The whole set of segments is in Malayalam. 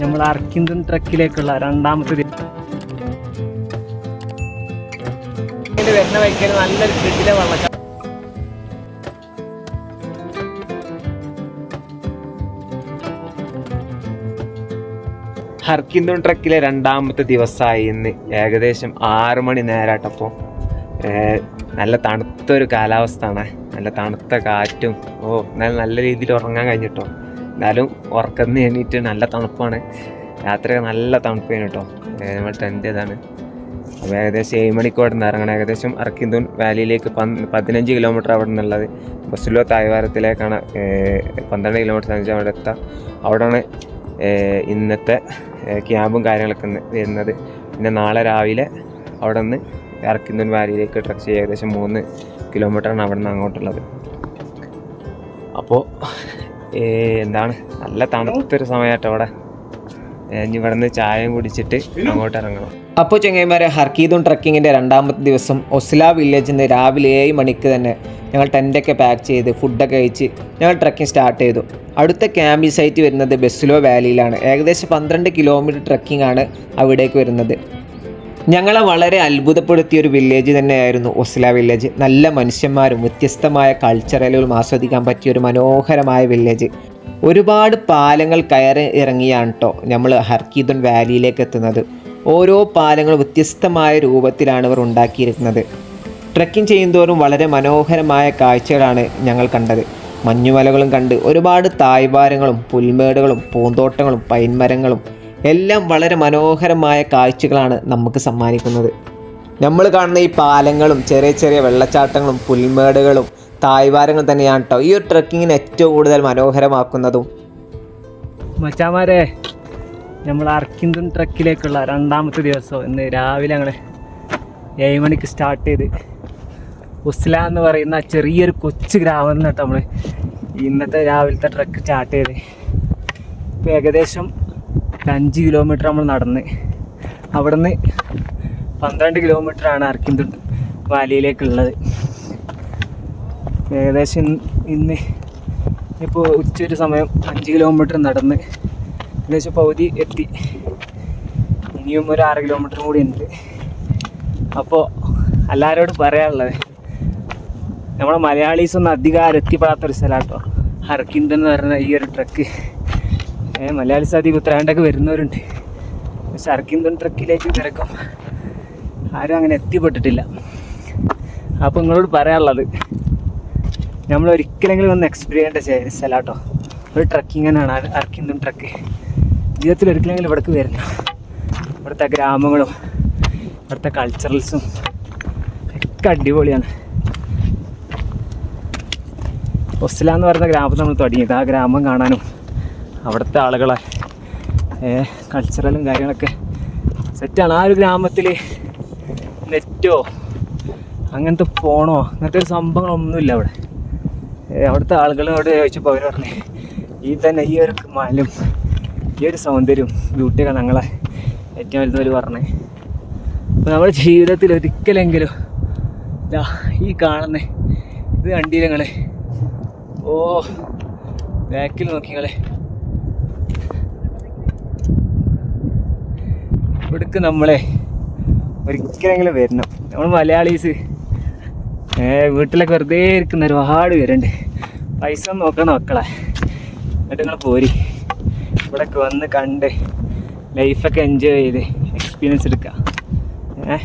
നമ്മൾ അർക്കിന്തൻ ട്രക്കിലേക്കുള്ള രണ്ടാമത്തെ ദിവസം വരുന്ന വഴിക്കാൻ നല്ലൊരു കിട്ടിലെ വെള്ളച്ചാട്ടം. ഹർക്കിന്ദോൺ ട്രക്കിലെ രണ്ടാമത്തെ ദിവസമായി ഇന്ന് ഏകദേശം ആറ് മണി നേരാട്ടപ്പോൾ നല്ല തണുത്തൊരു കാലാവസ്ഥയാണ്. നല്ല തണുത്ത കാറ്റും ഓ നല്ല നല്ല രീതിയിൽ ഉറങ്ങാൻ കഴിഞ്ഞിട്ടോ. എന്നാലും ഉറക്കം എണീറ്റ് നല്ല തണുപ്പാണ്. രാത്രി നല്ല തണുപ്പ് കേട്ടോ. നമ്മൾ ട്രെൻഡ് ഇതാണ് അപ്പോൾ ഏകദേശം ഏഴ് മണിക്ക് അവിടെ നിന്ന് ഇറങ്ങണം. ഏകദേശം അർക്കിന്തൂൺ വാലിയിലേക്ക് പതിനഞ്ച് കിലോമീറ്റർ അവിടെ നിന്നുള്ളത് ബസ്സിലോ തായ്വാരത്തിലേക്കാണ് പന്ത്രണ്ട് കിലോമീറ്റർ സഞ്ചരിച്ച് അവിടെ എത്താം. അവിടെയാണ് ഇന്നത്തെ ക്യാമ്പും കാര്യങ്ങളൊക്കെ വരുന്നത്. പിന്നെ നാളെ രാവിലെ അവിടെ നിന്ന് അർക്കിന്തൂൺ വാലിയിലേക്ക് ട്രക്ക് ചെയ്യുക ഏകദേശം മൂന്ന് കിലോമീറ്ററാണ് അവിടെ നിന്ന് അങ്ങോട്ടുള്ളത്. അപ്പോൾ എന്താണ്? നല്ല തണുത്തൊരു സമയമായിട്ട് അവിടെ. ഇവിടുന്ന് നിന്ന് ചായയും കുടിച്ചിട്ട് അങ്ങോട്ട് ഇറങ്ങണം. അപ്പോൾ ചെങ്ങൈമാരെ ഹർക്കീദുൺ ട്രക്കിങ്ങിന്റെ രണ്ടാമത്തെ ദിവസം ഒസ്ല വില്ലേജിൽ നിന്ന് രാവിലെ ഏഴ് മണിക്ക് തന്നെ ഞങ്ങൾ ടെന്റൊക്കെ പാക്ക് ചെയ്ത് ഫുഡൊക്കെ കഴിച്ച് ഞങ്ങൾ ട്രക്കിംഗ് സ്റ്റാർട്ട് ചെയ്തു. അടുത്ത ക്യാമ്പിംഗ് സൈറ്റ് വരുന്നത് ബെസ്ലോ വാലിയിലാണ് ഏകദേശം പന്ത്രണ്ട് കിലോമീറ്റർ ട്രക്കിംഗ് ആണ് അവിടേക്ക് വരുന്നത്. ഞങ്ങളെ വളരെ അത്ഭുതപ്പെടുത്തിയ ഒരു വില്ലേജ് തന്നെയായിരുന്നു ഒസ്ല വില്ലേജ് നല്ല മനുഷ്യന്മാരും വ്യത്യസ്തമായ കൾച്ചറലുകളും ആസ്വദിക്കാൻ പറ്റിയ ഒരു മനോഹരമായ വില്ലേജ് ഒരുപാട് പാലങ്ങൾ കയറി ഇറങ്ങിയാണ് കേട്ടോ നമ്മൾ ഹർക്കീദുൻ വാലിയിലേക്ക് എത്തുന്നത്. ഓരോ പാലങ്ങളും വ്യത്യസ്തമായ രൂപത്തിലാണ് ഇവർ ഉണ്ടാക്കിയിരിക്കുന്നത്. ട്രക്കിംഗ് ചെയ്യുന്തോറും വളരെ മനോഹരമായ കാഴ്ചകളാണ് ഞങ്ങൾ കണ്ടത്. മഞ്ഞുമലകളും കണ്ട് ഒരുപാട് തായ്വാരങ്ങളും പുൽമേടുകളും പൂന്തോട്ടങ്ങളും പൈൻമരങ്ങളും എല്ലാം വളരെ മനോഹരമായ കാഴ്ചകളാണ് നമുക്ക് സമ്മാനിക്കുന്നത്. നമ്മൾ കാണുന്ന ഈ പാലങ്ങളും ചെറിയ ചെറിയ വെള്ളച്ചാട്ടങ്ങളും പുൽമേടുകളും തായ്വാരങ്ങൾ തന്നെയാണ് കേട്ടോ ഈ ഒരു ട്രക്കിങ്ങിന് ഏറ്റവും കൂടുതൽ മനോഹരമാക്കുന്നതും. മച്ചാമാരെ നമ്മൾ അർക്കിന്തൻ ട്രക്കിലേക്കുള്ള രണ്ടാമത്തെ ദിവസം ഇന്ന് രാവിലെ ഞങ്ങൾ ഏഴ് മണിക്ക് സ്റ്റാർട്ട് ചെയ്ത് ഉസ്ല എന്ന് പറയുന്ന ചെറിയൊരു കൊച്ചു ഗ്രാമം നിന്നിട്ട് നമ്മൾ ഇന്നത്തെ രാവിലത്തെ ട്രക്ക് സ്റ്റാർട്ട് ചെയ്ത്. ഇപ്പോൾ ഏകദേശം അഞ്ച് കിലോമീറ്റർ നമ്മൾ നടന്ന്. അവിടുന്ന് പന്ത്രണ്ട് കിലോമീറ്ററാണ് അർക്കിന്തുണ്ട് വാലിയിലേക്കുള്ളത്. ഏകദേശം ഇന്ന് ഇപ്പോൾ ഉച്ചയൊരു സമയം അഞ്ച് കിലോമീറ്റർ നടന്ന് ഏകദേശം പകുതി എത്തി. ഇനിയും ഒരു ആറ് കിലോമീറ്റർ കൂടി ഉണ്ട്. അപ്പോൾ എല്ലാവരോടും പറയാനുള്ളത് നമ്മുടെ മലയാളീസ് ഒന്നും അധികം ആരെത്തിപ്പെടാത്തൊരു സ്ഥലമാണ് കേട്ടോ ഹർക്കിന്ത് എന്ന് പറയുന്ന ഈ ഒരു ട്രക്ക് ഏ മലയാളീസ് സാധി ഉത്തരാഖണ്ഡൊക്കെ വരുന്നവരുണ്ട്. പക്ഷെ ഹർക്കിന്തൻ ട്രക്കിലേക്ക് തിരക്കും. ആരും അങ്ങനെ എത്തിപ്പെട്ടിട്ടില്ല. അപ്പോൾ നിങ്ങളോട് പറയാനുള്ളത് നമ്മൾ ഒരിക്കലെങ്കിലും ഒന്ന് എക്സ്പീരിയൻസ് ചെയ്യേണ്ട സ്ഥലം കേട്ടോ ഒരു ട്രക്കിംഗ് തന്നെയാണ് അർക്കിന്തും ട്രക്ക് ജീവിതത്തിൽ ഒരിക്കലെങ്കിലും ഇവിടേക്ക് വരുന്നു ഇവിടുത്തെ ഗ്രാമങ്ങളും ഇവിടുത്തെ കൾച്ചറൽസും ഒക്കെ അടിപൊളിയാണ്. ഒസ്ല എന്ന് പറയുന്ന ഗ്രാമത്തിൽ നമ്മൾ തുടങ്ങിയത്. ആ ഗ്രാമം കാണാനും അവിടുത്തെ ആളുകളെ കൾച്ചറലും കാര്യങ്ങളൊക്കെ സെറ്റാണ് ആ ഒരു ഗ്രാമത്തിൽ നെറ്റോ അങ്ങനത്തെ ഫോണോ അങ്ങനത്തെ ഒരു സംഭവങ്ങളൊന്നുമില്ല അവിടെ. അവിടുത്തെ ആളുകളോട് ചോദിച്ചപ്പോൾ അവർ പറഞ്ഞു ഈ തന്നെ ഈ ഒരു മലും ഈ ഒരു സൗന്ദര്യവും ബ്യൂട്ടിയൊക്കെ ഞങ്ങളെ ഏറ്റവും വലുതവർ പറഞ്ഞേ. അപ്പോൾ നമ്മുടെ ജീവിതത്തിൽ ഒരിക്കലെങ്കിലും ഇതാ ഈ കാണുന്ന ഇത് കണ്ടില്ല നിങ്ങളെ? ഓ ബാക്കിൽ നോക്കിങ്ങളെ ഇവിടേക്ക് നമ്മളെ ഒരിക്കലെങ്കിലും വരണം. നമ്മൾ മലയാളീസ്. വീട്ടിലൊക്കെ വെറുതെ ഇരിക്കുന്ന ഒരുപാട് പേരുണ്ട്. പൈസ നോക്കണം മക്കളെ എന്നിട്ട് നിങ്ങൾ പോരി. ഇവിടെയൊക്കെ വന്ന് കണ്ട് ലൈഫൊക്കെ എൻജോയ് ചെയ്ത് എക്സ്പീരിയൻസ് എടുക്കുക ഏ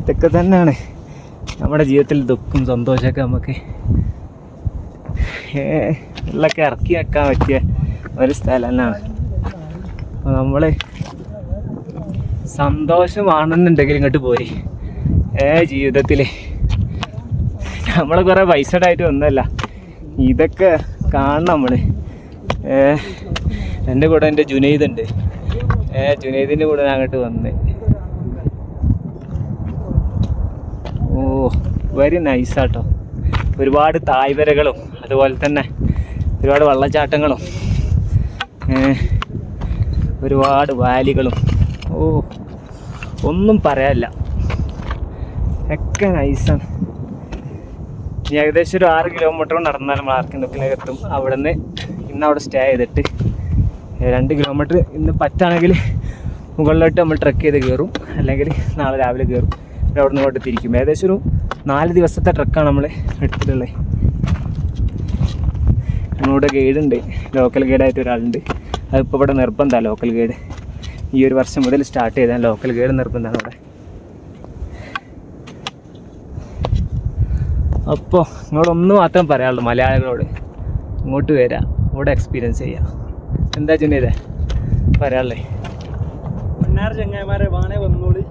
ഇതൊക്കെ തന്നെയാണ്. നമ്മുടെ ജീവിതത്തിൽ ദുഃഖം സന്തോഷമൊക്കെ നമുക്ക്. ഉള്ളൊക്കെ ഇറക്കി വെക്കാൻ പറ്റിയ ഒരു സ്ഥലം തന്നെയാണ്. അപ്പോൾ നമ്മൾ സന്തോഷമാണെന്നുണ്ടെങ്കിൽ ഇങ്ങോട്ട് പോരി. ഏ ജീവിതത്തിൽ നമ്മൾ കുറേ പൈസ ആയിട്ട് ഒന്നുമല്ല ഇതൊക്കെ കാണണം നമ്മൾ എന്റെ കൂടെ എന്റെ ജുനൈദ് ഉണ്ട് ഏ ജുനൈദിന്റെ കൂടെ ഞാൻ അങ്ങോട്ട് വന്ന്. ഓ വെരി നൈസാട്ടോ ഒരുപാട് തായ്വരകളും അതുപോലെ തന്നെ ഒരുപാട് വെള്ളച്ചാട്ടങ്ങളും. ഒരുപാട് വാലികളും. ഓ. ഒന്നും പറയാനില്ല. ഒക്കെ നൈസാണ് ഇനി ഏകദേശം ഒരു ആറ് കിലോമീറ്റർ നടന്നാൽ നമ്മൾ ആർക്കിന്തൊക്കിലേക്ക് എത്തും അവിടെ നിന്ന് ഇന്ന് അവിടെ സ്റ്റേ ചെയ്തിട്ട് രണ്ട് കിലോമീറ്റർ ഇന്ന് പറ്റാണെങ്കിൽ മുകളിലോട്ട് നമ്മൾ ട്രക്ക് ചെയ്ത് കയറും അല്ലെങ്കിൽ നാളെ രാവിലെ കയറും അവിടെ നിന്ന് തിരിക്കും. ഏകദേശം ഒരു നാല് ദിവസത്തെ ട്രക്കാണ് നമ്മൾ എടുത്തിട്ടുള്ളത്. നമ്മളിവിടെ ഗൈഡ് ഉണ്ട്. ലോക്കൽ ഗൈഡായിട്ട് ഒരാളുണ്ട്. അതിപ്പോൾ ഇവിടെ നിർബന്ധമാണ് ലോക്കൽ ഗൈഡ് ഈ ഒരു വർഷം മുതൽ സ്റ്റാർട്ട് ചെയ്താൽ ലോക്കൽ ഗൈഡ് നിർബന്ധമാണ് അവിടെ. അപ്പോൾ നിങ്ങളൊന്ന് മാത്രം പറയാനുള്ളൂ മലയാളികളോട് ഇങ്ങോട്ട് വരാം ഇവിടെ എക്സ്പീരിയൻസ് ചെയ്യാം. എന്താ ചെന്നൈതേ പറയാനുള്ളേ? മണ്ണാർ ചങ്ങായിമാരെ വാണേ വന്നോളി.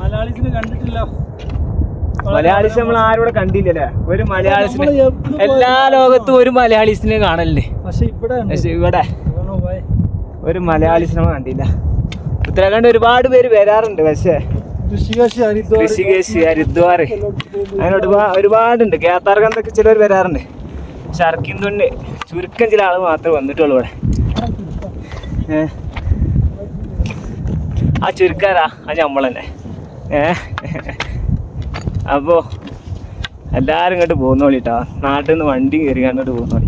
മലയാളീസിനെ കണ്ടിട്ടില്ല. മലയാളീസ് നമ്മൾ ആരോടെ കണ്ടില്ലല്ലേ? ഒരു മലയാളീസിനെ എല്ലാ ലോകത്തും ഒരു മലയാളീസിനെ കാണല്ലേ പക്ഷെ ഇവിടെ. പക്ഷെ ഇവിടെ? ഒരു മലയാളി സിനിമ കണ്ടില്ല. ഉത്തരാഖണ്ഡ് ഒരുപാട് പേര് വരാറുണ്ട് പക്ഷേ ഋഷികേശ് ഹരിദ്വാർ അങ്ങനെ ഒരുപാട് ഒരുപാടുണ്ട്. കേത്താർഗന്ധൊക്കെ ചിലർ വരാറുണ്ട്. ഷർക്കിന്തുണ്ട് ചുരുക്കം ചില ആൾ മാത്രമേ വന്നിട്ടുള്ളൂ ഇവിടെ. ആ ചുരുക്കാരാ ആ നമ്മൾ തന്നെ ഏ. അപ്പോൾ എല്ലാവരും ഇങ്ങോട്ട് പോകുന്നോളിട്ടാ. നാട്ടിൽ നിന്ന് വണ്ടി കയറി അങ്ങോട്ട് പോകുന്നോളി.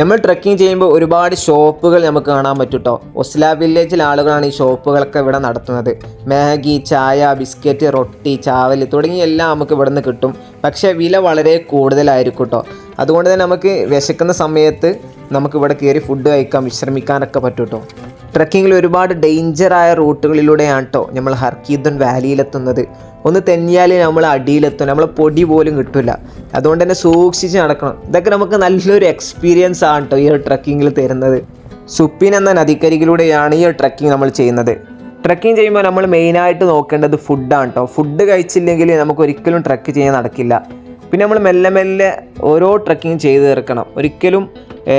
നമ്മൾ ട്രക്കിംഗ് ചെയ്യുമ്പോൾ ഒരുപാട് ഷോപ്പുകൾ നമുക്ക് കാണാൻ പറ്റും കേട്ടോ ഒസ്ല വില്ലേജിൽ ആളുകളാണ് ഈ ഷോപ്പുകളൊക്കെ ഇവിടെ നടത്തുന്നത്. മാഗി ചായ ബിസ്ക്കറ്റ് റൊട്ടി ചാവൽ തുടങ്ങിയ എല്ലാം നമുക്ക് ഇവിടെ നിന്ന് കിട്ടും. പക്ഷേ വില വളരെ കൂടുതലായിരിക്കും കേട്ടോ അതുകൊണ്ട് തന്നെ നമുക്ക് വിശക്കുന്ന സമയത്ത് നമുക്ക് ഇവിടെ കയറി ഫുഡ് കഴിക്കാം വിശ്രമിക്കാനൊക്കെ പറ്റും കേട്ടോ ട്രക്കിങ്ങിൽ ഒരുപാട് ഡേഞ്ചറായ റൂട്ടുകളിലൂടെയാണ് കേട്ടോ നമ്മൾ ഹർക്കീദൻ വാലിയിലെത്തുന്നത്. ഒന്ന് തെന്നിയാൽ നമ്മൾ അടിയിലെത്തും. നമ്മൾ പൊടി പോലും കിട്ടില്ല അതുകൊണ്ട് തന്നെ സൂക്ഷിച്ച് നടക്കണം. ഇതൊക്കെ നമുക്ക് നല്ലൊരു എക്സ്പീരിയൻസ് ആണ് കേട്ടോ ഈ ഒരു ട്രക്കിങ്ങിൽ തരുന്നത്. സുപ്പിൻ എന്ന നദിക്കരികിലൂടെയാണ് ഈ ട്രക്കിംഗ് നമ്മൾ ചെയ്യുന്നത്. ട്രക്കിംഗ് ചെയ്യുമ്പോൾ നമ്മൾ മെയിനായിട്ട് നോക്കേണ്ടത് ഫുഡാണ് കേട്ടോ ഫുഡ് കഴിച്ചില്ലെങ്കിൽ നമുക്ക് ഒരിക്കലും ട്രക്ക് ചെയ്യാൻ നടക്കില്ല. പിന്നെ നമ്മൾ മെല്ലെ മെല്ലെ ഓരോ ട്രക്കിംഗ് ചെയ്ത് തീർക്കണം. ഒരിക്കലും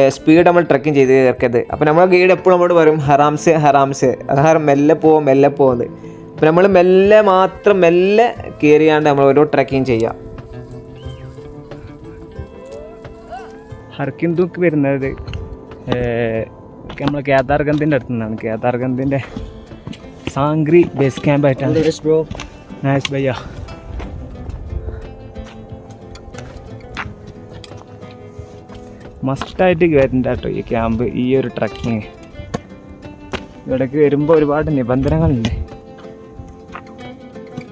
സ്പീഡ് നമ്മൾ ട്രക്കിങ് ചെയ്ത് തീർക്കരുത് അപ്പോൾ നമ്മളെ ഗൈഡ് എപ്പോഴും നമ്മോട് പറയും ഹറാംസ് ഹറാംസ്. അതായത് മെല്ലെ പോവും മെല്ലെ പോകുന്നത് അപ്പോൾ നമ്മൾ മെല്ലെ മാത്രം മെല്ലെ കയറിയാണ്ട് നമ്മൾ ഓരോ ട്രക്കിങ് ചെയ്യുക ഹർക്കിന്ദുക്ക് വരുന്നത് നമ്മൾ കേദാർഗന്ധിന്റെ അടുത്ത് നിന്നാണ് കേദാർഗന്ധിന്റെ സാങ്ക്രി ബേസ് ക്യാമ്പായിട്ടാണ് നൈസ് ഭയ്യ മസ്റ്റായിട്ട് വരണ്ട കേട്ടോ ഈ ക്യാമ്പ് ഈ ഒരു ട്രക്കിങ്. ഇവിടേക്ക് വരുമ്പോൾ ഒരുപാട് നിബന്ധനകളുണ്ട്.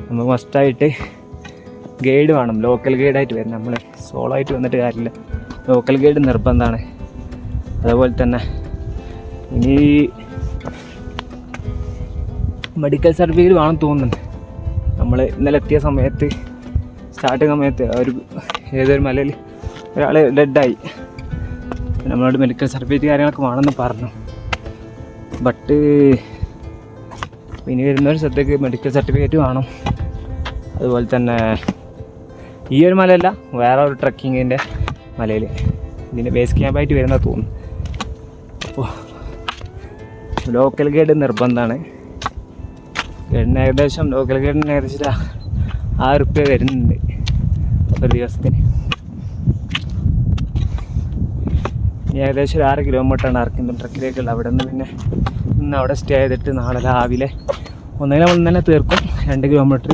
നമ്മൾ മസ്റ്റായിട്ട് ഗൈഡ് വേണം ലോക്കൽ ഗൈഡായിട്ട് വരണം. നമ്മൾ സോളോ ആയിട്ട് വന്നിട്ട് കാര്യമില്ല. ലോക്കൽ ഗൈഡ് നിർബന്ധമാണ്. അതുപോലെ തന്നെ ഇനി മെഡിക്കൽ സർട്ടിഫിക്കറ്റ് വേണം തോന്നുന്നുണ്ട് നമ്മൾ ഇന്നലെ എത്തിയ സമയത്ത് സ്റ്റാർട്ടിങ് സമയത്ത് ഒരു ഏതൊരു മലയിൽ ഒരാൾ ഡെഡായി. നമ്മളോട് മെഡിക്കൽ സർട്ടിഫിക്കറ്റ് കാര്യങ്ങളൊക്കെ വേണമെന്ന് പറഞ്ഞു. ബട്ട് ഇനി വരുന്ന ഒരു സ്ഥലത്തേക്ക് മെഡിക്കൽ സർട്ടിഫിക്കറ്റ് വേണം. അതുപോലെ തന്നെ ഈ ഒരു മലയല്ല വേറെ ഒരു ട്രക്കിങ്ങിന്റെ മലയിൽ ഇതിന്റെ ബേസ് ക്യാമ്പായിട്ട് വരുന്ന തോന്നുന്നു. അപ്പോൾ ലോക്കൽ ഗൈഡ് നിർബന്ധമാണ്. ഗൈഡിന് ഏകദേശം ലോക്കൽ ഗൈഡിന് ഏകദേശം ആറ് റുപ്യ വരുന്നുണ്ട്. ഒരു ദിവസത്തിന്. ഇനി ഏകദേശം ഒരു ആറ് കിലോമീറ്ററാണ് ഇറക്കുന്നത് ട്രക്കിലേക്കുള്ള അവിടെ നിന്ന് പിന്നെ ഇന്ന് അവിടെ സ്റ്റേ ചെയ്തിട്ട് നാളെ രാവിലെ ഒന്നുകിൽ നമ്മൾ തന്നെ തീർക്കും. രണ്ട് കിലോമീറ്റർ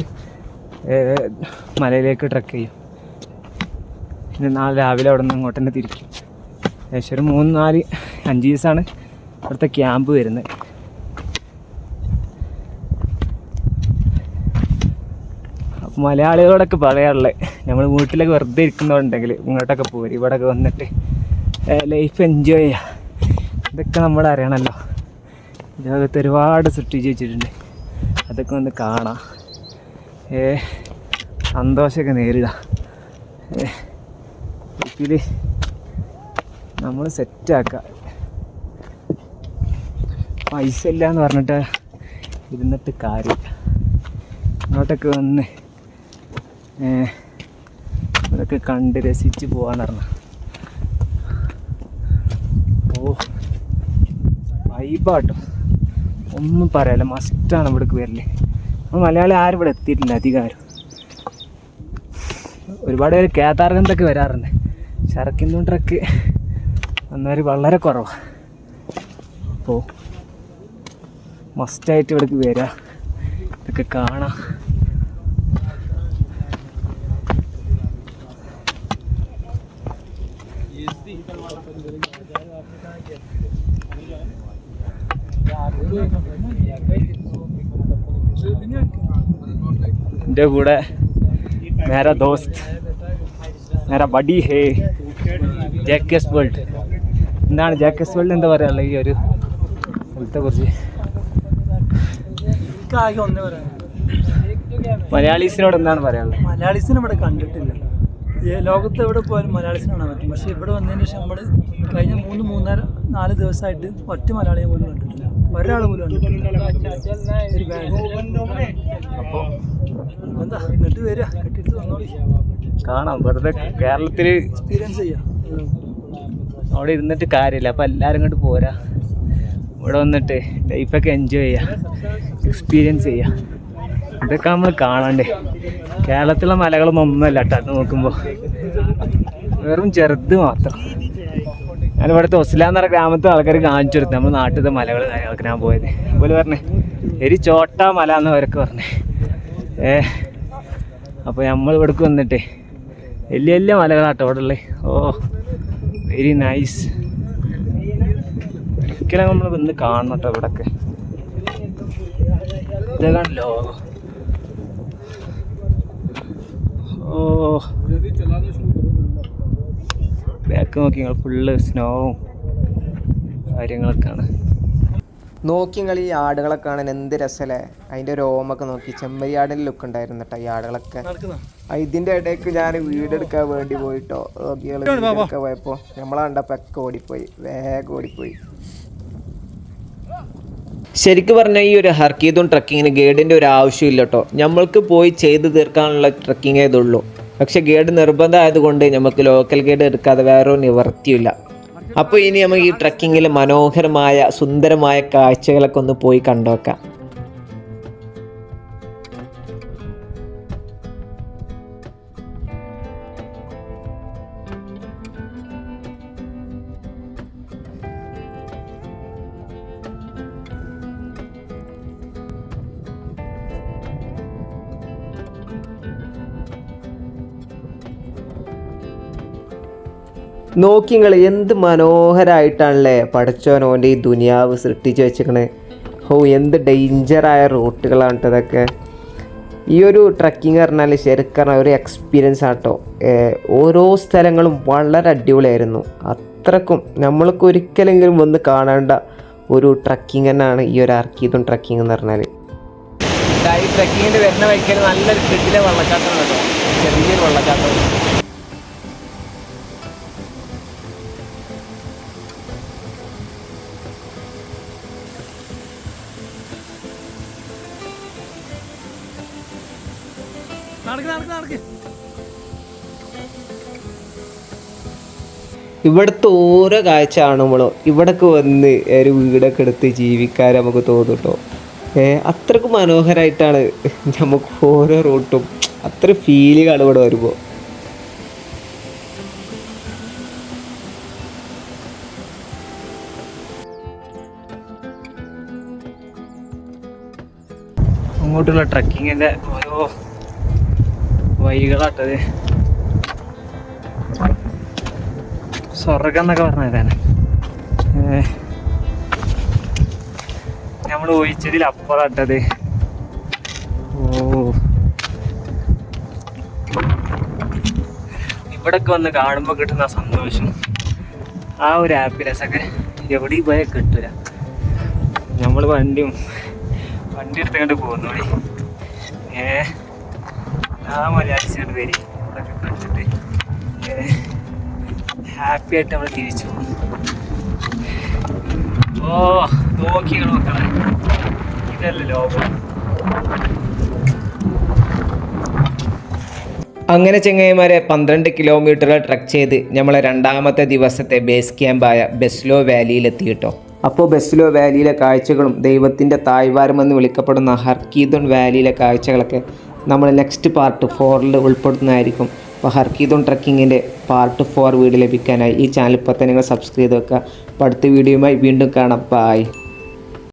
മലയിലേക്ക് ട്രക്ക് ചെയ്യും. പിന്നെ നാളെ രാവിലെ അവിടെ നിന്ന് ഇങ്ങോട്ട് തന്നെ തിരിക്കും. ഏകദേശം ഒരു മൂന്ന് നാല് അഞ്ച് ദിവസമാണ് ഇവിടുത്തെ ക്യാമ്പ് വരുന്നത്. മലയാളികളോടൊക്കെ പറയാറുള്ളത് നമ്മൾ വീട്ടിലൊക്കെ വെറുതെ ഇരിക്കുന്നവരുണ്ടെങ്കിൽ ഇങ്ങോട്ടൊക്കെ പോരും. ഇവിടെയൊക്കെ വന്നിട്ട് ലൈഫ് എൻജോയ് ചെയ്യുക ഇതൊക്കെ നമ്മൾ അറിയണമല്ലോ ലോകത്ത് ഒരുപാട് സൃഷ്ടിച്ച് വെച്ചിട്ടുണ്ട്. അതൊക്കെ ഒന്ന് കാണാം. ഏ സന്തോഷമൊക്കെ നേരിടുക ലൈഫിൽ നമ്മൾ സെറ്റാക്കുക പൈസ ഇല്ല എന്ന് പറഞ്ഞിട്ട് ഇരുന്നിട്ട് കാര്യമില്ല ഇങ്ങോട്ടൊക്കെ വന്ന് ഇതൊക്കെ കണ്ട് രസിച്ച് പോകാന്ന് പറഞ്ഞ ഓ വൈബാട്ടോ ഒന്നും പറയാല്ല മസ്റ്റാണ് ഇവിടേക്ക് വരൽ. നമ്മൾ മലയാളി ആരും ഇവിടെ എത്തിയിട്ടില്ല അധികാരം. ഒരുപാട് പേര് കേത്താർഗന്ധൊക്കെ വരാറുണ്ട്. ചരക്കിന്നും ട്രക്ക് വന്നവർ വളരെ കുറവാണ് അപ്പോൾ മസ്റ്റായിട്ട് ഇവിടേക്ക് വരിക ഇതൊക്കെ കാണാം. എന്റെ കൂടെ മേര ദോസ്ത് മേര ബഡി ഹേ ജാക്കസ് വേൾഡ് എന്താണ് ജാക്കസ് വേൾഡ് എന്താ പറയാനുള്ള ഈ ഒരു സ്ഥലത്തെ കുറിച്ച്. മലയാളീസിനോട് എന്താണ് പറയാനുള്ളത്? മലയാളീസിനെ ഇവിടെ കണ്ടിട്ടില്ല. ലോകത്ത് എവിടെ പോയാലും മലയാളീസിനെ കാണാൻ പറ്റും. പക്ഷേ ഇവിടെ വന്നതിന് ശേഷം നമ്മൾ കഴിഞ്ഞ മൂന്ന് മൂന്നര നാല് ദിവസമായിട്ട് ഒറ്റ മലയാളിയെ പോലും കണ്ടിട്ടില്ല. ഒരാൾ പോലും എന്താ എന്നിട്ട് വരിക കെട്ടിട്ട് വന്നോളി. കാണാം. വെറുതെ കേരളത്തിൽ എക്സ്പീരിയൻസ് ചെയ്യാം. അവിടെ ഇരുന്നിട്ട് കാര്യമില്ല. അപ്പം എല്ലാവരും ഇങ്ങോട്ട് പോരാ. ഇവിടെ വന്നിട്ട് ലൈഫൊക്കെ എൻജോയ് ചെയ്യാം. എക്സ്പീരിയൻസ് ചെയ്യാം. ഇതൊക്കെ നമ്മൾ കാണണ്ടേ. കേരളത്തിലെ മലകളൊന്നും ഒന്നുമല്ല കേട്ടോ അത് നോക്കുമ്പോൾ വെറും ചെറുത് മാത്രം. ഞാൻ ഇവിടുത്തെ ഒസ്ലാൻ എന്ന് പറഞ്ഞ ഗ്രാമത്തിൽ ആൾക്കാർ കാണിച്ചു കൊടുത്തു. നമ്മുടെ നാട്ടിലത്തെ മലകൾ കാര്യങ്ങളൊക്കെ പോയത്. അതുപോലെ പറഞ്ഞേ എരി ചോട്ട മല എന്ന് അവരൊക്കെ പറഞ്ഞേ. ഏ അപ്പോൾ നമ്മൾ ഇവിടേക്ക് വന്നിട്ട് വലിയ വലിയ മലകളാട്ടോ ഇവിടെ ഉള്ളത് ഓ വെരി നൈസ് ഒരിക്കലും നമ്മൾ വന്ന് കാണണം കേട്ടോ ഇവിടൊക്കെ. ഇതൊക്കെയാണ് ലോകം. ഓ. ബാക്ക് നോക്കി നിങ്ങൾ ഫുള്ള് സ്നോവും കാര്യങ്ങളൊക്കെയാണ്. നോക്കി നിങ്ങൾ ഈ ആടുകളെ കാണാൻ എന്ത് രസമല്ലേ അതിന്റെ ഓമൊക്കെ നോക്കി. ചെമ്മരിയാടിന്റെ ലുക്ക് ഉണ്ടായിരുന്നു കേട്ടോ ഈ ആടുകളൊക്കെ. നടക്കുന്ന? ആ, ഇതിന്റെ ഇടയ്ക്ക് ഞാൻ വീടെടുക്കാൻ വേണ്ടി പോയിട്ടോ. വീടെടുക്കാൻ പോയപ്പോ. നമ്മളെ കണ്ടപ്പോ ഒക്കെ ഓടിപ്പോയി. വേഗം ഓടിപ്പോയി. ശരിക്കും പറഞ്ഞാൽ ഈ ഒരു ഹർക്കീതും ട്രക്കിങ്ങിന് ഗൈഡിന്റെ ഒരു ആവശ്യമില്ല കേട്ടോ. നമ്മൾക്ക് പോയി ചെയ്ത് തീർക്കാനുള്ള ട്രക്കിങ്ങേ ഇതുള്ളൂ. പക്ഷെ ഗൈഡ് നിർബന്ധമായതുകൊണ്ട് നമുക്ക് ലോക്കൽ ഗൈഡ് എടുക്കാതെ വേറെ നിവർത്തിയില്ല അപ്പോൾ ഇനി നമുക്ക് ഈ ട്രക്കിങ്ങിൽ മനോഹരമായ സുന്ദരമായ കാഴ്ചകളൊക്കെ ഒന്ന് പോയി കണ്ടുവെക്കാം നോക്കിങ്ങൾ എന്ത് മനോഹരമായിട്ടാണല്ലേ പടച്ചോൻ ഓന്റെ ഈ ദുനിയാവ് സൃഷ്ടിച്ച് വെച്ചിരിക്കണേ ഓ എന്ത് ഡേഞ്ചറായ റൂട്ടുകളാണ് ഇതൊക്കെ. ഈ ഒരു ട്രക്കിംഗ് പറഞ്ഞാൽ ശരിക്കും ഒരു എക്സ്പീരിയൻസ് ആട്ടോ ഓരോ സ്ഥലങ്ങളും വളരെ അടിപൊളിയായിരുന്നു. അത്രക്കും നമ്മൾക്ക് ഒരിക്കലെങ്കിലും വന്ന് കാണേണ്ട ഒരു ട്രക്കിംഗ് തന്നെയാണ് ഈ ഒരു അർക്കീതും ട്രക്കിംഗ് എന്ന് പറഞ്ഞാൽ ഈ ട്രക്കിങ്ങിന്റെ വരുന്ന വഴിക്കൽ നല്ലൊരു കിട്ടിലെ വെള്ളച്ചാട്ടം കേട്ടോ ചെറിയൊരു വെള്ളച്ചാട്ടം. നടക്ക് നടക്ക് നടക്ക്. ഇവിടുത്തെ ഓരോ കാഴ്ച കാണുമ്പോഴോ ഇവിടൊക്കെ വന്ന് ഒരു വീടൊക്കെ എടുത്ത് ജീവിക്കാൻ നമുക്ക് തോന്നും കേട്ടോ അത്രക്കും അത്രയ്ക്ക് മനോഹരമായിട്ടാണ് നമുക്ക് ഓരോ റൂട്ടും. അത്ര ഫീലുകൾ ഇവിടെ വരുമ്പോൾ അങ്ങോട്ടുള്ള ട്രക്കിങ്ങിന്റെ ഓരോ വഴികളാട്ടത് സ്വർഗം എന്നൊക്കെ പറഞ്ഞതാണ്. നമ്മൾ ഒഴിച്ചതിൽ അപ്പുറട്ടത്. ഓ. ഇവിടൊക്കെ വന്ന് കാണുമ്പോൾ കിട്ടുന്ന സന്തോഷം. ആ ഒരു ഹാപ്പിനെസ് ഒക്കെ എവിടെയും പോയാൽ കിട്ടൂല. നമ്മൾ വണ്ടിയും വണ്ടി എടുത്തുകൊണ്ട് പോകുന്നു. ഏ ആ മലയാളിച്ചാണ് പേര്. ഹാപ്പി ആയിട്ട് നമ്മൾ തിരിച്ചു ഓ നോക്കി നോക്കണം. ഇതല്ല ലോകം. അങ്ങനെ ചെങ്ങായിമാരെ പന്ത്രണ്ട് കിലോമീറ്റർ ട്രക്ക് ചെയ്ത് നമ്മളെ രണ്ടാമത്തെ ദിവസത്തെ ബേസ് ക്യാമ്പായ ബെസ്ലോ വാലിയിലെത്തി കേട്ടോ അപ്പോൾ ബെസ്ലോ വാലിയിലെ കാഴ്ചകളും ദൈവത്തിന്റെ തായ്വാരം എന്ന് വിളിക്കപ്പെടുന്ന ഹർക്കീദോൺ വാലിയിലെ കാഴ്ചകളൊക്കെ നമ്മൾ നെക്സ്റ്റ് പാർട്ട് ഫോറിൽ ഉൾപ്പെടുത്തുന്നതായിരിക്കും. അപ്പോൾ ഹർക്കീതോൺ ട്രക്കിങ്ങിന്റെ പാർട്ട് ഫോർ വീഡിയോ ലഭിക്കാനായി ഈ ചാനൽ ഇപ്പോൾ തന്നെ നിങ്ങൾ സബ്സ്ക്രൈബ് ചെയ്ത് വെക്കുക. അപ്പോൾ അടുത്ത വീഡിയോയുമായി വീണ്ടും കാണാം. ബായ്